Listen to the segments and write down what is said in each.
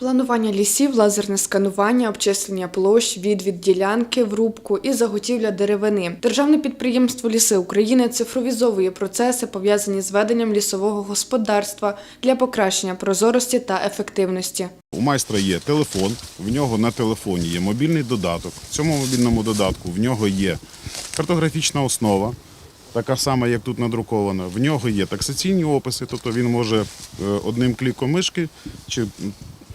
Планування лісів, лазерне сканування, обчислення площ, відвід ділянки, врубку і заготівля деревини. Державне підприємство Ліси України цифровізовує процеси, пов'язані з веденням лісового господарства для покращення прозорості та ефективності. У майстра є телефон, в нього на телефоні є мобільний додаток. В цьому мобільному додатку в нього є картографічна основа, така сама, як тут надрукована. В нього є таксаційні описи, тобто він може е, одним кліком мишки чи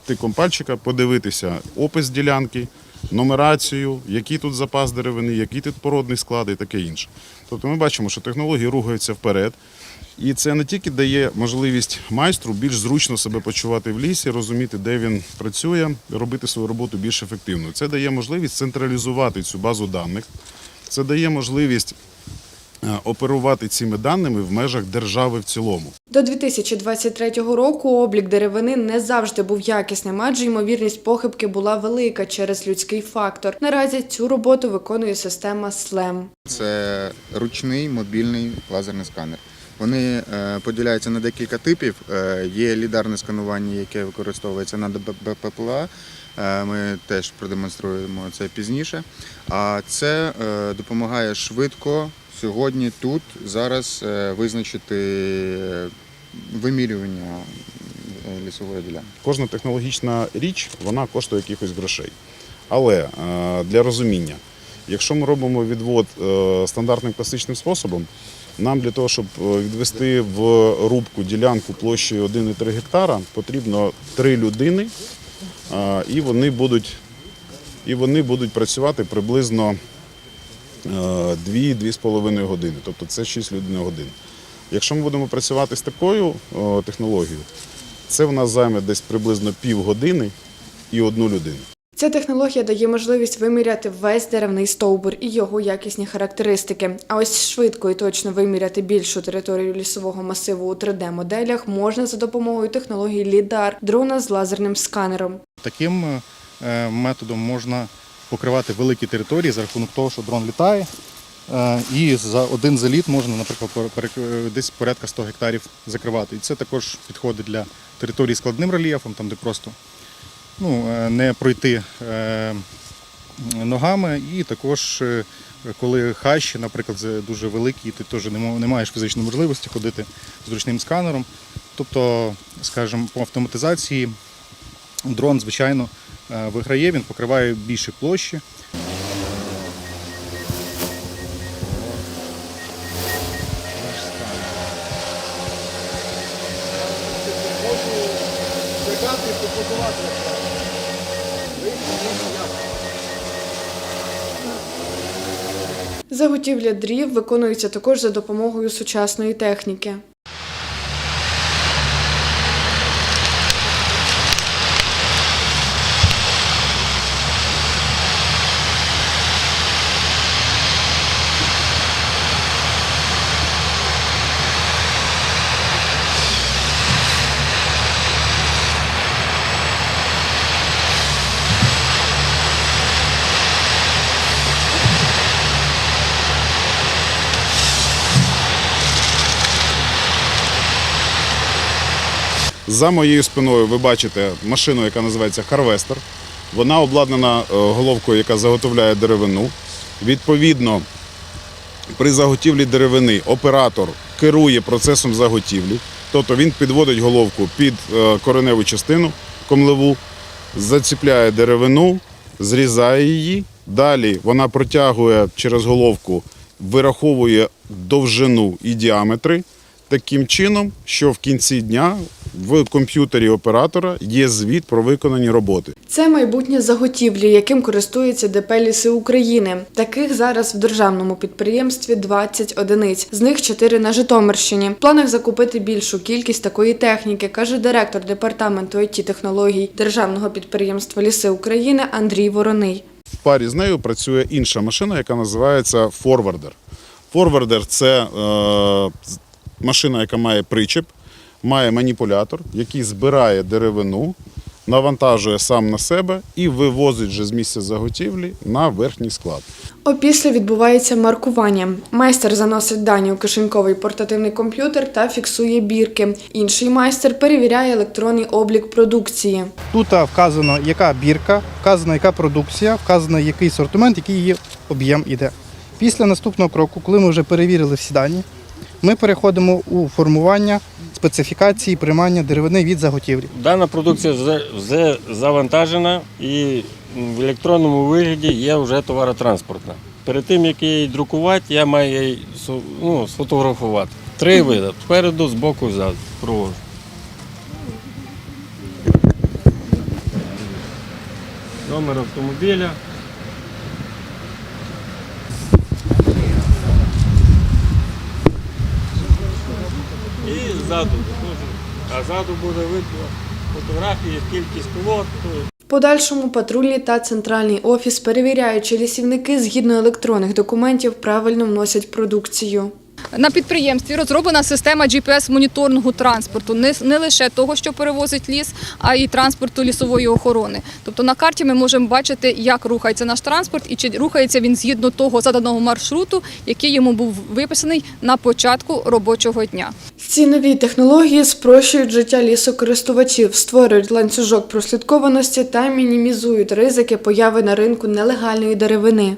тиком пальчика подивитися опис ділянки, нумерацію, який тут запас деревини, який тут породний склад і таке інше. Тобто ми бачимо, що технології рухаються вперед. І це не тільки дає можливість майстру більш зручно себе почувати в лісі, розуміти, де він працює, робити свою роботу більш ефективною. Це дає можливість централізувати цю базу даних. Це дає можливість оперувати цими даними в межах держави в цілому. До 2023 року облік деревини не завжди був якісним, адже ймовірність похибки була велика через людський фактор. Наразі цю роботу виконує система SLAM. Це ручний мобільний лазерний сканер. Вони е, поділяються на декілька типів. Е, Є лідарне сканування, яке використовується на БПЛА. Е, Ми теж продемонструємо це пізніше. А це е, допомагає швидко сьогодні, тут, зараз е, визначити е, вимірювання е, лісової ділянки. Кожна технологічна річ вона коштує якихось грошей. Але для розуміння, якщо ми робимо відвод стандартним класичним способом, нам для того, щоб відвести в рубку ділянку площею 1,3 гектара, потрібно три людини, і вони будуть, і вони будуть працювати приблизно 2-2,5 години. Тобто це 6 людей на годину. Якщо ми будемо працювати з такою технологією, це в нас займе десь приблизно півгодини і одну людину. Ця технологія дає можливість виміряти весь деревний стовбур і його якісні характеристики. А ось швидко і точно виміряти більшу територію лісового масиву у 3D-моделях можна за допомогою технології лідар дрона з лазерним сканером. Таким е, методом можна покривати великі території за рахунок того, що дрон літає. е, І за один заліт можна, наприклад, десь порядка 100 гектарів закривати. І це також підходить для територій з складним рельєфом, там де просто ну, е, не пройти е, ногами. І також, коли хащі, наприклад, дуже великі, ти теж не маєш фізичної можливості ходити з ручним сканером. Тобто, скажімо, по автоматизації дрон, звичайно, виграє, він покриває більше площі. Заготівля дрів виконується також за допомогою сучасної техніки. За моєю спиною ви бачите машину, яка називається Харвестер. Вона обладнана е, головкою, яка заготовляє деревину. Відповідно, при заготівлі деревини оператор керує процесом заготівлі, тобто він підводить головку під е, кореневу частину комлеву, заціпляє деревину, зрізає її. Далі вона протягує через головку, вираховує довжину і діаметри таким чином, що в кінці дня в комп'ютері оператора є звіт про виконані роботи. Це майбутнє заготівлі, яким користується ДП «Ліси України. Таких зараз в державному підприємстві 20 одиниць, з них 4 на Житомирщині. В планах закупити більшу кількість такої техніки, каже директор департаменту it технологій державного підприємства Ліси України Андрій Вороний. В парі з нею працює інша машина, яка називається форвардер. Форвардер це е, машина, яка має причеп, має маніпулятор, який збирає деревину, навантажує сам на себе і вивозить вже з місця заготівлі на верхній склад. Опісля відбувається маркування. Майстер заносить дані у кишеньковий портативний комп'ютер та фіксує бірки. Інший майстер перевіряє електронний облік продукції. Тут вказано, яка бірка, вказано, яка продукція, вказано, який сортимент, який її об'єм іде. Після наступного кроку, коли ми вже перевірили всі дані, ми переходимо у формування специфікації приймання деревини від заготівлі. Дана продукція вже, завантажена і в електронному вигляді є вже товаротранспортна. Перед тим, як її друкувати, я маю її ну, сфотографувати. Три види. Спереду, збоку, ззаду. Провожу. Номер автомобіля. Ззаду. А ззаду буде видно фотографії, кількість пілот. В подальшому патрульні та центральний офіс перевіряють, чи лісівники згідно електронних документів правильно вносять продукцію. На підприємстві розроблена система GPS-моніторингу транспорту, не, не лише того, що перевозить ліс, а й транспорту лісової охорони. Тобто на карті ми можемо бачити, як рухається наш транспорт і чи рухається він згідно того заданого маршруту, який йому був виписаний на початку робочого дня. Ці нові технології спрощують життя лісокористувачів, створюють ланцюжок прослідкованості та мінімізують ризики появи на ринку нелегальної деревини.